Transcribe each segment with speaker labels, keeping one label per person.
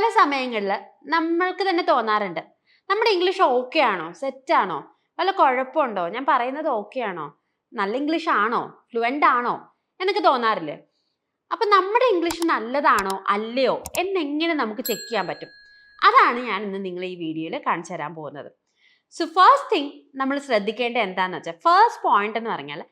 Speaker 1: പല സമയങ്ങളിൽ നമ്മൾക്ക് തന്നെ തോന്നാറുണ്ട്. നമ്മുടെ ഇംഗ്ലീഷ് ഓക്കെ ആണോ? സെറ്റ് ആണോ? വല്ല കുഴപ്പമുണ്ടോ? ഞാൻ പറയുന്നത് ഓക്കെ ആണോ? നല്ല ഇംഗ്ലീഷ് ആണോ? ഫ്ലുവന്റ് ആണോ? എന്നൊക്കെ തോന്നാറില്ലേ? അപ്പം നമ്മുടെ ഇംഗ്ലീഷ് നല്ലതാണോ? അല്ലയോ? എന്നെങ്ങനെ നമുക്ക് ചെക്ക് ചെയ്യാൻ പറ്റും? അതാണ് ഞാൻ ഇന്ന് നിങ്ങളെ ഈ വീഡിയോയിൽ കാണിച്ചു തരാൻ പോകുന്നത്. സോ ഫസ്റ്റ് തിങ് നമ്മൾ ശ്രദ്ധിക്കേണ്ട എന്താണെന്ന് വെച്ചാൽ ഫസ്റ്റ് പോയിന്റ് എന്ന് പറഞ്ഞാൽ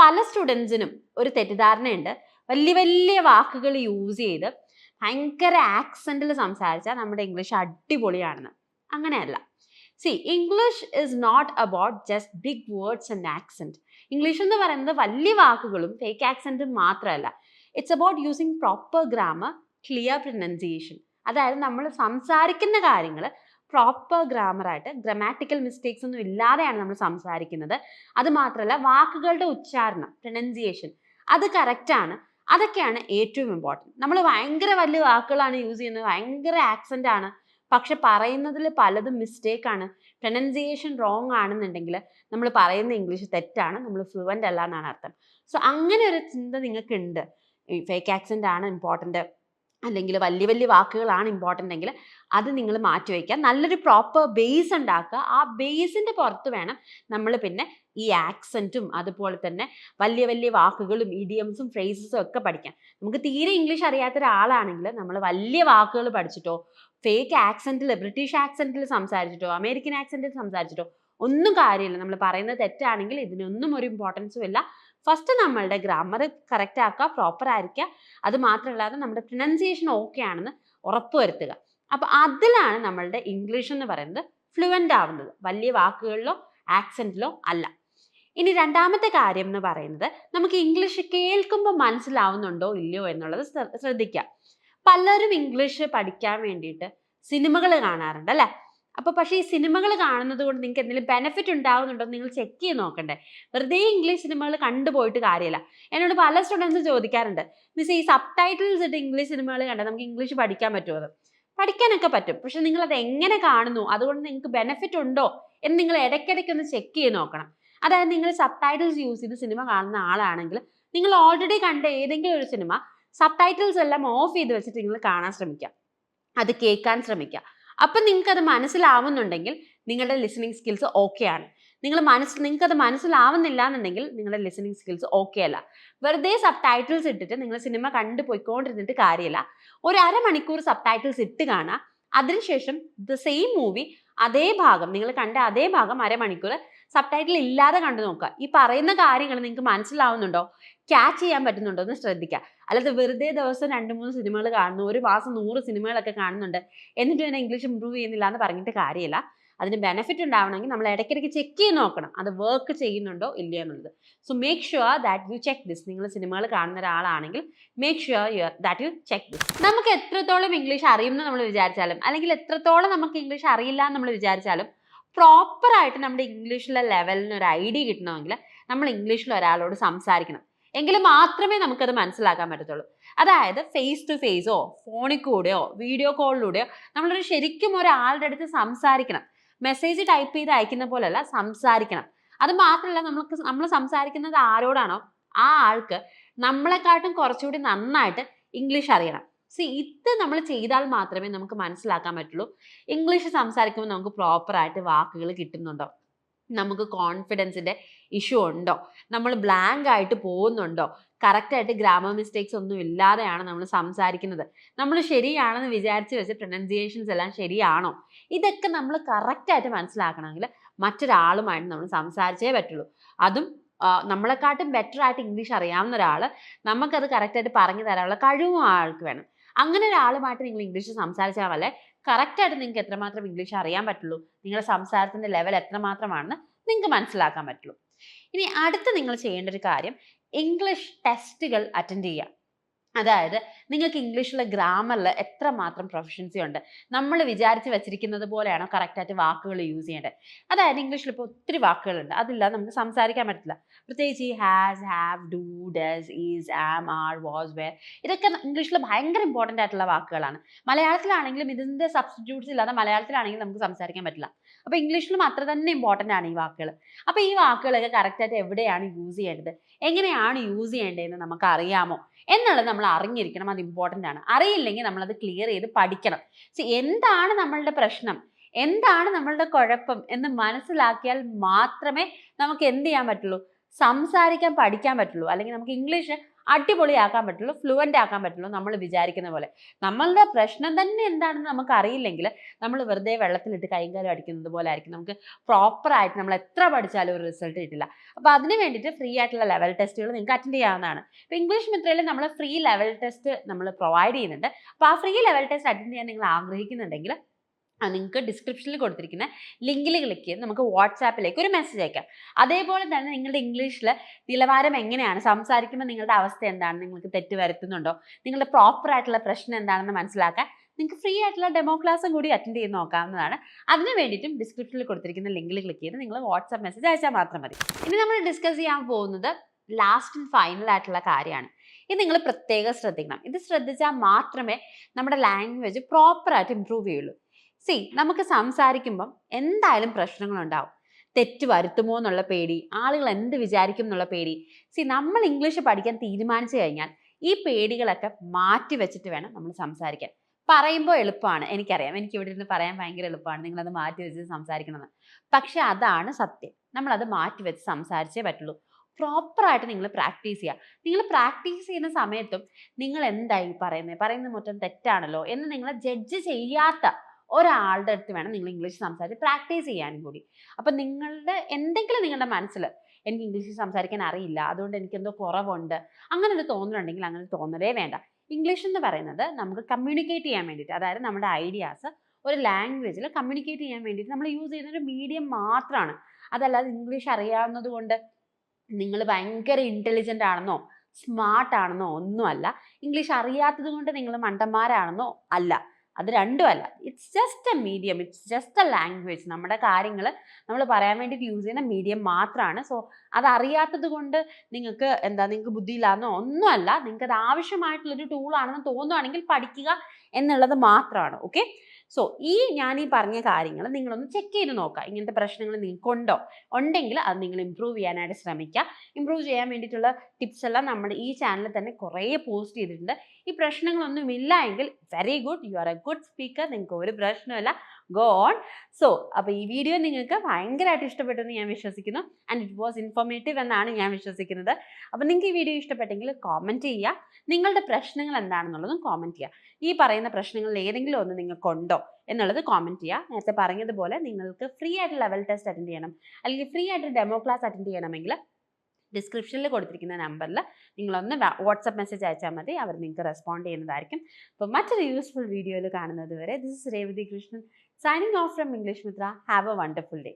Speaker 1: പല സ്റ്റുഡൻസിനും ഒരു തെറ്റിദ്ധാരണയുണ്ട്. വലിയ വലിയ വാക്കുകൾ യൂസ് ചെയ്ത് ഭയങ്കര ആക്സെന്റിൽ സംസാരിച്ചാൽ നമ്മുടെ ഇംഗ്ലീഷ് അടിപൊളിയാണെന്ന്. അങ്ങനെയല്ല. See English is not about just big words and accent English എന്ന് പറയുന്നത് വലിയ വാക്കുകളും ഫേക്ക് ആക്സെന്റും മാത്രമല്ല. It's about using proper grammar clear pronunciation അതായത് നമ്മൾ സംസാരിക്കുന്ന കാര്യങ്ങൾ പ്രോപ്പർ ഗ്രാമറായിട്ട് ഗ്രമാറ്റിക്കൽ മിസ്റ്റേക്സ് ഒന്നും ഇല്ലാതെയാണ് നമ്മൾ സംസാരിക്കുന്നത്. അത് മാത്രമല്ല വാക്കുകളുടെ ഉച്ചാരണം പ്രൊനൗൺസിയേഷൻ അത് കറക്റ്റാണ് അതൊക്കെയാണ് ഏറ്റവും ഇമ്പോർട്ടന്റ് നമ്മൾ ഭയങ്കര വലിയ വാക്കുകളാണ് യൂസ് ചെയ്യുന്നത്. ഭയങ്കര ആക്സെന്റ് ആണ്. പക്ഷെ പറയുന്നതിൽ പലതും മിസ്റ്റേക്ക് ആണ്. പ്രൊനൗൺസിയേഷൻ റോങ് ആണെന്നുണ്ടെങ്കിൽ നമ്മൾ പറയുന്ന ഇംഗ്ലീഷ് തെറ്റാണ്. നമ്മൾ ഫ്ലുവന്റ് അല്ല എന്നാണ് അർത്ഥം. സോ അങ്ങനെ ഒരു ചിന്ത നിങ്ങൾക്കുണ്ട്. ഫേക്ക് ആക്സെന്റ് ആണ് ഇമ്പോർട്ടന്റ് അല്ലെങ്കിൽ വലിയ വലിയ വാക്കുകളാണ് ഇമ്പോർട്ടന്റ് എങ്കിൽ അത് നിങ്ങൾ മാറ്റി വയ്ക്കുക. നല്ലൊരു പ്രോപ്പർ ബേസ് ഉണ്ടാക്കുക. ആ ബേസിന്റെ പുറത്ത് വേണം നമ്മൾ പിന്നെ ഈ ആക്സെന്റും അതുപോലെ തന്നെ വലിയ വലിയ വാക്കുകളും ഇഡിയംസും ഫ്രേസസും ഒക്കെ പഠിക്കാം. നമുക്ക് തീരെ ഇംഗ്ലീഷ് അറിയാത്ത ഒരാളാണെങ്കിൽ നമ്മൾ വലിയ വാക്കുകൾ പഠിച്ചിട്ടോ ഫേക്ക് ആക്സെന്റിൽ ബ്രിട്ടീഷ് ആക്സെന്റിൽ സംസാരിച്ചിട്ടോ അമേരിക്കൻ ആക്സെന്റിൽ സംസാരിച്ചിട്ടോ ഒന്നും കാര്യമില്ല. നമ്മൾ പറയുന്നത് തെറ്റാണെങ്കിൽ ഇതിനൊന്നും ഒരു ഇമ്പോർട്ടൻസും ഇല്ല. ഫസ്റ്റ് നമ്മളുടെ ഗ്രാമർ കറക്റ്റ് ആക്കുക പ്രോപ്പർ ആയിരിക്കുക. അത് മാത്രമല്ലാതെ നമ്മുടെ പ്രൊനൗൺസിയേഷൻ ഓക്കെ ആണെന്ന് ഉറപ്പുവരുത്തുക അപ്പോൾ അതിലാണ് നമ്മളുടെ ഇംഗ്ലീഷ് എന്ന് പറയുന്നത് ഫ്ലുവന്റ് ആവുന്നത്. വലിയ വാക്കുകളിലോ ആക്സെന്റിലോ അല്ല. ഇനി രണ്ടാമത്തെ കാര്യം എന്ന് പറയുന്നത് നമുക്ക് ഇംഗ്ലീഷ് കേൾക്കുമ്പോൾ മനസ്സിലാവുന്നുണ്ടോ ഇല്ലയോ എന്നുള്ളത് ശ്രദ്ധിക്കുക. പലരും ഇംഗ്ലീഷ് പഠിക്കാൻ വേണ്ടിയിട്ട് സിനിമകൾ കാണാറുണ്ട് അല്ലേ? അപ്പോൾ പക്ഷേ ഈ സിനിമകൾ കാണുന്നത് കൊണ്ട് നിങ്ങൾക്ക് എന്തെങ്കിലും ബെനിഫിറ്റ് ഉണ്ടാകുന്നുണ്ടോ നിങ്ങൾ ചെക്ക് ചെയ്ത് നോക്കണ്ടേ. വെറുതെ ഇംഗ്ലീഷ് സിനിമകൾ കണ്ടുപോയിട്ട് കാര്യമില്ല എന്നോട് പല സ്റ്റുഡൻസ് ചോദിക്കാറുണ്ട്. മിസ് ഈ സബ് ടൈറ്റിൽസ് ഇട്ട് ഇംഗ്ലീഷ് സിനിമകൾ കണ്ടാൽ നമുക്ക് ഇംഗ്ലീഷ് പഠിക്കാൻ പറ്റുമോ പഠിക്കാനൊക്കെ പറ്റും. പക്ഷെ നിങ്ങൾ അത് എങ്ങനെ കാണുന്നു? അതുകൊണ്ട് നിങ്ങൾക്ക് ബെനിഫിറ്റ് ഉണ്ടോ? എന്ന് നിങ്ങൾ ഇടയ്ക്കിടയ്ക്ക് ഒന്ന് ചെക്ക് ചെയ്ത് നോക്കണം. അതായത് നിങ്ങൾ സബ് ടൈറ്റിൽസ് യൂസ് ചെയ്ത് സിനിമ കാണുന്ന ആളാണെങ്കിൽ നിങ്ങൾ ഓൾറെഡി കണ്ട ഏതെങ്കിലും ഒരു സിനിമ സബ് ടൈറ്റിൽസ് എല്ലാം ഓഫ് ചെയ്ത് വെച്ചിട്ട് നിങ്ങൾ കാണാൻ ശ്രമിക്കുക അത് കേൾക്കാൻ ശ്രമിക്കുക അപ്പം നിങ്ങൾക്കത് മനസ്സിലാവുന്നുണ്ടെങ്കിൽ നിങ്ങളുടെ ലിസണിങ് സ്കിൽസ് ഓക്കെ ആണ്. നിങ്ങൾ മനസ്സ് നിങ്ങൾക്കത് മനസ്സിലാവുന്നില്ല എന്നുണ്ടെങ്കിൽ നിങ്ങളുടെ ലിസണിങ് സ്കിൽസ് ഓക്കെ അല്ല. വെറുതെ സബ് ടൈറ്റിൽസ് ഇട്ടിട്ട് നിങ്ങൾ സിനിമ കണ്ടു പോയിക്കൊണ്ടിരുന്നിട്ട് കാര്യമില്ല ഒരു അരമണിക്കൂർ സബ് ടൈറ്റിൽസ് ഇട്ട് കാണുക. അതിനുശേഷം ദ സെയിം മൂവി അതേ ഭാഗം നിങ്ങൾ കണ്ട അതേ ഭാഗം അരമണിക്കൂർ സബ് ടൈറ്റിൽ ഇല്ലാതെ കണ്ടു നോക്കുക. ഈ പറയുന്ന കാര്യങ്ങൾ നിങ്ങൾക്ക് മനസ്സിലാവുന്നുണ്ടോ? ക്യാച്ച് ചെയ്യാൻ പറ്റുന്നുണ്ടോ എന്ന് ശ്രദ്ധിക്കുക അല്ലാതെ വെറുതെ ദിവസം രണ്ട് മൂന്ന് സിനിമകൾ കാണുന്നു ഒരു മാസം നൂറ് സിനിമകളൊക്കെ കാണുന്നുണ്ട് എന്നിട്ട് തന്നെ ഇംഗ്ലീഷ് ഇമ്പ്രൂവ് ചെയ്യുന്നില്ല എന്ന് പറഞ്ഞിട്ട് കാര്യമില്ല. അതിന് ബെനിഫിറ്റ് ഉണ്ടാവണമെങ്കിൽ നമ്മൾ ഇടയ്ക്കിടയ്ക്ക് ചെക്ക് ചെയ്ത് നോക്കണം അത് വർക്ക് ചെയ്യുന്നുണ്ടോ ഇല്ലയോ എന്നുള്ളത്. So make sure that you check this നിങ്ങൾ സിനിമകൾ കാണുന്ന ഒരാളാണെങ്കിൽ make sure you that you check this നമുക്ക് എത്രത്തോളം ഇംഗ്ലീഷ് അറിയുമെന്ന് നമ്മൾ വിചാരിച്ചാലും അല്ലെങ്കിൽ എത്രത്തോളം നമുക്ക് ഇംഗ്ലീഷ് അറിയില്ല എന്ന് നമ്മൾ വിചാരിച്ചാലും പ്രോപ്പറായിട്ട് നമ്മുടെ ഇംഗ്ലീഷിലെ ലെവലിന് ഒരു ഐഡിയ കിട്ടണമെങ്കിൽ നമ്മൾ ഇംഗ്ലീഷിൽ ഒരാളോട് സംസാരിക്കണം. എങ്കിൽ മാത്രമേ നമുക്കത് മനസ്സിലാക്കാൻ പറ്റത്തുള്ളൂ. അതായത് ഫേസ് ടു ഫേസോ ഫോണിൽ കൂടെയോ വീഡിയോ കോളിലൂടെയോ നമ്മളൊരു ശരിക്കും ഒരാളുടെ അടുത്ത് സംസാരിക്കണം. മെസ്സേജ് ടൈപ്പ് ചെയ്ത് അയക്കുന്ന പോലെയല്ല സംസാരിക്കണം. അത് മാത്രമല്ല നമുക്ക് നമ്മൾ സംസാരിക്കുന്നത് ആരോടാണോ ആ ആൾക്ക് നമ്മളെക്കാട്ടും കുറച്ചുകൂടി നന്നായിട്ട് ഇംഗ്ലീഷ് അറിയണം. സി ഇത് നമ്മൾ ചെയ്താൽ മാത്രമേ നമുക്ക് മനസ്സിലാക്കാൻ പറ്റുള്ളൂ. ഇംഗ്ലീഷ് സംസാരിക്കുമ്പോൾ നമുക്ക് പ്രോപ്പറായിട്ട് വാക്കുകൾ കിട്ടുന്നുണ്ടോ? നമുക്ക് കോൺഫിഡൻസിന്റെ ഇഷ്യൂ ഉണ്ടോ? നമ്മൾ ബ്ലാങ്ക് ആയിട്ട് പോകുന്നുണ്ടോ? കറക്റ്റായിട്ട് ഗ്രാമർ മിസ്റ്റേക്സ് ഒന്നും ഇല്ലാതെയാണ് നമ്മൾ സംസാരിക്കുന്നത്. നമ്മൾ ശരിയാണെന്ന് വിചാരിച്ച് വെച്ച് പ്രൊനൗൺസിയേഷൻസ് എല്ലാം ശരിയാണോ? ഇതൊക്കെ നമ്മൾ കറക്റ്റായിട്ട് മനസ്സിലാക്കണമെങ്കിൽ മറ്റൊരാളുമായിട്ട് നമ്മൾ സംസാരിച്ചേ പറ്റുള്ളൂ. അതും നമ്മളെക്കാട്ടും ബെറ്റർ ആയിട്ട് ഇംഗ്ലീഷ് അറിയാവുന്ന ഒരാൾ നമുക്കത് കറക്റ്റായിട്ട് പറഞ്ഞു തരാനുള്ള കഴിവും ആൾക്ക് വേണം. അങ്ങനെ ഒരാളുമായിട്ട് നിങ്ങൾ ഇംഗ്ലീഷ് സംസാരിച്ചാൽ വല്ലേ കറക്റ്റായിട്ട് നിങ്ങൾക്ക് എത്രമാത്രം ഇംഗ്ലീഷ് അറിയാൻ പറ്റുള്ളൂ നിങ്ങളുടെ സംസാരത്തിന്റെ ലെവൽ എത്രമാത്രമാണെന്ന് നിങ്ങൾക്ക് മനസ്സിലാക്കാൻ പറ്റുള്ളൂ. ഇനി അടുത്ത് നിങ്ങൾ ചെയ്യേണ്ട ഒരു കാര്യം ഇംഗ്ലീഷ് ടെസ്റ്റുകൾ അറ്റൻഡ് ചെയ്യുക. അതായത് നിങ്ങൾക്ക് ഇംഗ്ലീഷിലെ ഗ്രാമറിൽ എത്രമാത്രം പ്രൊഫഷൻസി ഉണ്ട്? നമ്മൾ വിചാരിച്ച് വെച്ചിരിക്കുന്നത് പോലെയാണോ കറക്റ്റായിട്ട് വാക്കുകൾ യൂസ് ചെയ്യേണ്ടത്? അതായത് ഇംഗ്ലീഷിൽ ഇപ്പോൾ ഒത്തിരി വാക്കുകളുണ്ട്. അതില്ലാതെ നമുക്ക് സംസാരിക്കാൻ പറ്റില്ല പ്രത്യേകിച്ച് ഈ has have do does is am are was were ഇതൊക്കെ ഇംഗ്ലീഷിൽ ഭയങ്കര ഇമ്പോർട്ടന്റ് ആയിട്ടുള്ള വാക്കുകളാണ്. മലയാളത്തിലാണെങ്കിലും ഇതിന്റെ സബ്സ്റ്റിറ്റ്യൂട്ട്സ് ഇല്ലാതെ മലയാളത്തിലാണെങ്കിലും നമുക്ക് സംസാരിക്കാൻ പറ്റില്ല. അപ്പോൾ ഇംഗ്ലീഷിൽ അത്ര തന്നെ ഇമ്പോർട്ടന്റ് ആണ് ഈ വാക്കുകൾ അപ്പോൾ ഈ വാക്കുകളൊക്കെ കറക്റ്റായിട്ട് എവിടെയാണ് യൂസ് ചെയ്യേണ്ടത്? എങ്ങനെയാണ് യൂസ് ചെയ്യേണ്ടതെന്ന് നമുക്ക് അറിയാമോ എന്നുള്ളത് നമ്മൾ അറിഞ്ഞിരിക്കണം അത് ഇമ്പോർട്ടന്റ് ആണ്. അറിയില്ലെങ്കിൽ നമ്മളത് ക്ലിയർ ചെയ്ത് പഠിക്കണം. സി എന്താണ് നമ്മളുടെ പ്രശ്നം? എന്താണ് നമ്മളുടെ കുഴപ്പം എന്ന് മനസ്സിലാക്കിയാൽ മാത്രമേ നമുക്ക് എന്ത് ചെയ്യാൻ പറ്റുള്ളൂ? സംസാരിക്കാൻ പഠിക്കാൻ പറ്റുള്ളൂ. അല്ലെങ്കിൽ നമുക്ക് ഇംഗ്ലീഷ് അടിപൊളിയാക്കാൻ പറ്റുള്ളൂ ഫ്ലുവന്റ് ആക്കാൻ പറ്റുള്ളൂ നമ്മൾ വിചാരിക്കുന്ന പോലെ. നമ്മളുടെ പ്രശ്നം തന്നെ എന്താണെന്ന് നമുക്ക് അറിയില്ലെങ്കിൽ നമ്മൾ വെറുതെ വെള്ളത്തിലിട്ട് കൈയും കാലും അടിക്കുന്നത് പോലെ ആയിരിക്കും. നമുക്ക് പ്രോപ്പറായിട്ട് നമ്മൾ എത്ര പഠിച്ചാലും ഒരു റിസൾട്ട് കിട്ടില്ല. അപ്പോൾ അതിന് വേണ്ടിയിട്ട് ഫ്രീ ആയിട്ടുള്ള ലെവൽ ടെസ്റ്റുകൾ നിങ്ങൾക്ക് അറ്റൻഡ് ചെയ്യാവുന്നതാണ്. ഇപ്പോൾ ഇംഗ്ലീഷ് മിത്രയിൽ നമ്മൾ ഫ്രീ ലെവൽ ടെസ്റ്റ് നമ്മൾ പ്രൊവൈഡ് ചെയ്യുന്നുണ്ട്. അപ്പോൾ ആ ഫ്രീ ലെവൽ ടെസ്റ്റ് അറ്റൻഡ് ചെയ്യാൻ നിങ്ങൾ ആഗ്രഹിക്കുന്നുണ്ടെങ്കിൽ നിങ്ങൾക്ക് ഡിസ്ക്രിപ്ഷനിൽ കൊടുത്തിരിക്കുന്ന ലിങ്കിൽ ക്ലിക്ക് ചെയ്ത് നമുക്ക് വാട്സാപ്പിലേക്ക് ഒരു മെസ്സേജ് അയക്കാം. അതേപോലെ തന്നെ നിങ്ങളുടെ ഇംഗ്ലീഷിൽ നിലവാരം എങ്ങനെയാണ്? സംസാരിക്കുമ്പോൾ നിങ്ങളുടെ അവസ്ഥ എന്താണ്? നിങ്ങൾക്ക് തെറ്റ് വരുത്തുന്നുണ്ടോ? നിങ്ങളുടെ പ്രോപ്പർ ആയിട്ടുള്ള പ്രശ്നം എന്താണെന്ന് മനസ്സിലാക്കാൻ നിങ്ങൾക്ക് ഫ്രീ ആയിട്ടുള്ള ഡെമോ ക്ലാസ്സും കൂടി അറ്റൻഡ് ചെയ്ത് നോക്കാവുന്നതാണ്. അതിന് വേണ്ടിയിട്ടും ഡിസ്ക്രിപ്ഷനിൽ കൊടുത്തിരിക്കുന്ന ലിങ്കിൽ ക്ലിക്ക് ചെയ്ത് നിങ്ങൾ വാട്സാപ്പ് മെസ്സേജ് അയച്ചാൽ മാത്രം മതി. ഇനി നമ്മൾ ഡിസ്കസ് ചെയ്യാൻ പോകുന്നത് ലാസ്റ്റ് ആൻഡ് ഫൈനൽ ആയിട്ടുള്ള കാര്യമാണ്. ഇത് നിങ്ങൾ പ്രത്യേകം ശ്രദ്ധിക്കണം. ഇത് ശ്രദ്ധിച്ചാൽ മാത്രമേ നമ്മുടെ ലാംഗ്വേജ് പ്രോപ്പറായിട്ട് ഇമ്പ്രൂവ് ചെയ്യുള്ളൂ. സി നമുക്ക് സംസാരിക്കുമ്പം എന്തായാലും പ്രശ്നങ്ങളുണ്ടാവും. തെറ്റ് വരുത്തുമോ എന്നുള്ള പേടി ആളുകൾ എന്ത് വിചാരിക്കും എന്നുള്ള പേടി. സി നമ്മൾ ഇംഗ്ലീഷ് പഠിക്കാൻ തീരുമാനിച്ചു കഴിഞ്ഞാൽ ഈ പേടികളൊക്കെ മാറ്റി വെച്ചിട്ട് വേണം നമ്മൾ സംസാരിക്കാൻ. പറയുമ്പോൾ എളുപ്പമാണ് എനിക്കറിയാം. എനിക്ക് ഇവിടെ ഇരുന്ന് പറയാൻ ഭയങ്കര എളുപ്പമാണ് നിങ്ങളത് മാറ്റി വെച്ച് സംസാരിക്കണമെന്ന്. പക്ഷെ അതാണ് സത്യം. നമ്മളത് മാറ്റി വെച്ച് സംസാരിച്ചേ പറ്റുള്ളൂ. പ്രോപ്പറായിട്ട് നിങ്ങൾ പ്രാക്ടീസ് ചെയ്യുക. നിങ്ങൾ പ്രാക്ടീസ് ചെയ്യുന്ന സമയത്തും നിങ്ങൾ എന്തായി പറയുന്നത് പറയുന്നത് മൊത്തം തെറ്റാണല്ലോ എന്ന് നിങ്ങളെ ജഡ്ജ് ചെയ്യാത്ത ഒരാളുടെ അടുത്ത് വേണം നിങ്ങൾ ഇംഗ്ലീഷ് സംസാരിച്ച് പ്രാക്ടീസ് ചെയ്യാനും കൂടി. അപ്പം നിങ്ങളുടെ എന്തെങ്കിലും നിങ്ങളുടെ മനസ്സിൽ എനിക്ക് ഇംഗ്ലീഷ് സംസാരിക്കാൻ അറിയില്ല അതുകൊണ്ട് എനിക്കെന്തോ കുറവുണ്ട് അങ്ങനെ ഒരു തോന്നലുണ്ടെങ്കിൽ അങ്ങനെ തോന്നലേ വേണ്ട. ഇംഗ്ലീഷ് എന്ന് പറയുന്നത് നമുക്ക് കമ്മ്യൂണിക്കേറ്റ് ചെയ്യാൻ വേണ്ടിയിട്ട് അതായത് നമ്മുടെ ഐഡിയാസ് ഒരു ലാംഗ്വേജിൽ കമ്മ്യൂണിക്കേറ്റ് ചെയ്യാൻ വേണ്ടിയിട്ട് നമ്മൾ യൂസ് ചെയ്യുന്ന ഒരു മീഡിയം മാത്രമാണ് അതല്ലാതെ ഇംഗ്ലീഷ് അറിയാവുന്നത് കൊണ്ട് നിങ്ങൾ ഭയങ്കര ഇന്റലിജന്റ് ആണെന്നോ സ്മാർട്ട് ആണെന്നോ ഒന്നുമല്ല. ഇംഗ്ലീഷ് അറിയാത്തത് കൊണ്ട് നിങ്ങൾ മണ്ടന്മാരാണെന്നോ അല്ല. അത് രണ്ടുമല്ല it's just a medium it's just a language നമ്മുടെ കാര്യങ്ങൾ നമ്മൾ പറയാൻ വേണ്ടിയിട്ട് യൂസ് ചെയ്യുന്ന മീഡിയം മാത്രമാണ് സോ അതറിയാത്തത് കൊണ്ട് നിങ്ങൾക്ക് എന്താ നിങ്ങൾക്ക് ബുദ്ധിയില്ലാന്നോ ഒന്നുമല്ല നിങ്ങൾക്ക് അത് ആവശ്യമായിട്ടുള്ളൊരു ടൂളാണെന്ന് തോന്നുവാണെങ്കിൽ പഠിക്കുക എന്നുള്ളത് മാത്രമാണ്. ഓക്കെ സോ ഈ ഞാൻ ഈ പറഞ്ഞ കാര്യങ്ങൾ നിങ്ങളൊന്ന് ചെക്ക് ചെയ്ത് നോക്കുക ഇങ്ങനത്തെ പ്രശ്നങ്ങൾ നിങ്ങൾക്കുണ്ടോ? ഉണ്ടെങ്കിൽ അത് നിങ്ങൾ ഇമ്പ്രൂവ് ചെയ്യാനായിട്ട് ശ്രമിക്കുക ഇമ്പ്രൂവ് ചെയ്യാൻ വേണ്ടിയിട്ടുള്ള ടിപ്സ് എല്ലാം നമ്മൾ ഈ ചാനലിൽ തന്നെ കുറേ പോസ്റ്റ് ചെയ്തിട്ടുണ്ട്. ഈ പ്രശ്നങ്ങളൊന്നും ഇല്ല എങ്കിൽ very good you are a good speaker നിങ്ങൾക്ക് ഒരു പ്രശ്നമില്ല ഗോ ഓൺ സോ അപ്പോൾ ഈ വീഡിയോ നിങ്ങൾക്ക് ഭയങ്കരമായിട്ട് ഇഷ്ടപ്പെട്ടെന്ന് ഞാൻ വിശ്വസിക്കുന്നു. ആൻഡ് ഇറ്റ് വാസ് ഇൻഫോർമേറ്റീവ് എന്നാണ് ഞാൻ വിശ്വസിക്കുന്നത്. അപ്പോൾ നിങ്ങൾക്ക് ഈ വീഡിയോ ഇഷ്ടപ്പെട്ടെങ്കിൽ കോമന്റ് ചെയ്യുക. നിങ്ങളുടെ പ്രശ്നങ്ങൾ എന്താണെന്നുള്ളതും കോമന്റ് ചെയ്യുക. ഈ പറയുന്ന പ്രശ്നങ്ങളിൽ ഏതെങ്കിലും ഒന്ന് നിങ്ങൾക്കുണ്ടോ? എന്നുള്ളത് കോമന്റ് ചെയ്യുക നേരത്തെ പറഞ്ഞതുപോലെ നിങ്ങൾക്ക് ഫ്രീ ആയിട്ട് ലെവൽ ടെസ്റ്റ് അറ്റൻഡ് ചെയ്യണം. അല്ലെങ്കിൽ ഫ്രീ ആയിട്ട് ഡെമോ ക്ലാസ് അറ്റൻഡ് ചെയ്യണമെങ്കിൽ ഡിസ്ക്രിപ്ഷനിൽ കൊടുത്തിരിക്കുന്ന നമ്പറിൽ നിങ്ങളൊന്ന് വാട്സപ്പ് മെസ്സേജ് അയച്ചാൽ മതി. അവർ നിങ്ങൾക്ക് റെസ്പോണ്ട് ചെയ്യുന്നതായിരിക്കും. അപ്പോൾ മറ്റൊരു യൂസ്ഫുൾ വീഡിയോയിൽ കാണുന്നത് വരെ this is Revathi Krishnan signing off from English Mitra have a wonderful day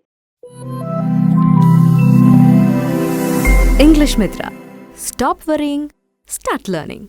Speaker 2: English Mitra. Stop worrying, start learning.